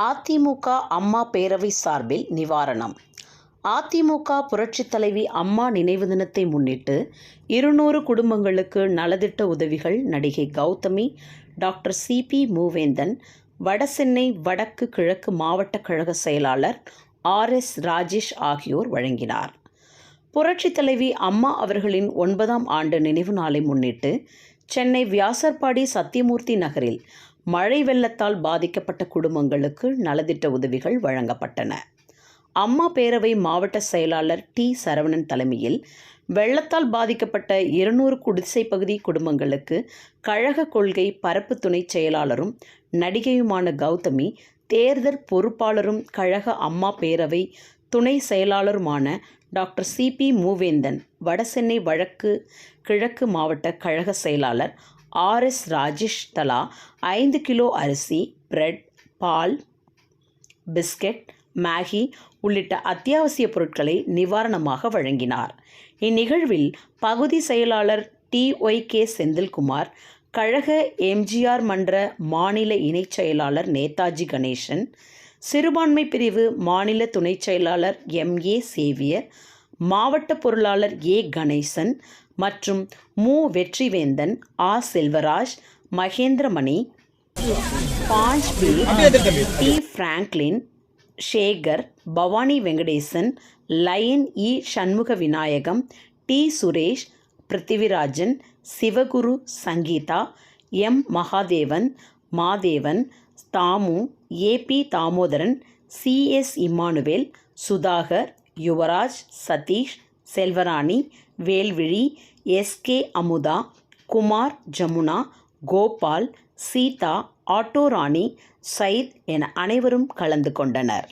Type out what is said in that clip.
அதிமுக அம்மா பேரவை சார்பில் நிவாரணம். அதிமுக புரட்சித் தலைவி அம்மா நினைவு தினத்தை முன்னிட்டு இருநூறு குடும்பங்களுக்கு நலத்திட்ட உதவிகள் நடிகை கௌதமி டாக்டர் சிபி மூவேந்தன் வடசென்னை வடக்கு கிழக்கு மாவட்ட கழக செயலாளர் ஆர் எஸ் ராஜேஷ் ஆகியோர் வழங்கினார். புரட்சித் தலைவி அம்மா அவர்களின் ஒன்பதாம் ஆண்டு நினைவு நாளை முன்னிட்டு சென்னை வியாசர்பாடி சத்தியமூர்த்தி நகரில் மழை வெள்ளத்தால் பாதிக்கப்பட்ட குடும்பங்களுக்கு நலத்திட்ட உதவிகள் வழங்கப்பட்டன. அம்மா பேரவை மாவட்ட செயலாளர் டி. சரவணன் தலைமையில் வெள்ளத்தால் பாதிக்கப்பட்ட இருநூறு குடிசை பகுதி குடும்பங்களுக்கு கழக கொள்கை பரப்பு துணை செயலாளரும் நடிகையுமான கௌதமி தேர்தல் பொறுப்பாளரும் கழக அம்மா பேரவை துணை செயலாளருமான டாக்டர் சிபி மூவேந்தன் வடசென்னை வழக்கு கிழக்கு மாவட்ட கழக செயலாளர் ஆர் எஸ் ராஜேஷ் தலா ஐந்து கிலோ அரிசி பிரெட் பால் பிஸ்கட் மேகி உள்ளிட்ட அத்தியாவசிய பொருட்களை நிவாரணமாக வழங்கினார். இந்நிகழ்வில் பகுதி செயலாளர் டி ஒய் கே செந்தில்குமார் கழக எம்ஜிஆர் மன்ற மாநில இணைச் செயலாளர் நேதாஜி கணேசன் சிறுபான்மை பிரிவு மாநில துணைச் செயலாளர் எம். ஏ. சேவியர் மாவட்ட பொருளாளர் ஏ. கணேசன் மற்றும் மு. வெற்றிவேந்தன் ஆ. Selvaraj Mahendramani Panch T Franklin Shekar Bhavani Venkatesan lion E. Shanmuga Vinayagam T. Suresh Prithivirajan Sivaguru Sangeetha M. Mahadevan Madhevan Thamu AP Damodaran CS Emmanuel Sudhakar Yuvaraj Sathish Selvarani Velvizhi SK Amudha Kumar Jamuna Gopal Seetha auto Rani Syed என அனைவரும் கலந்து கொண்டனர்.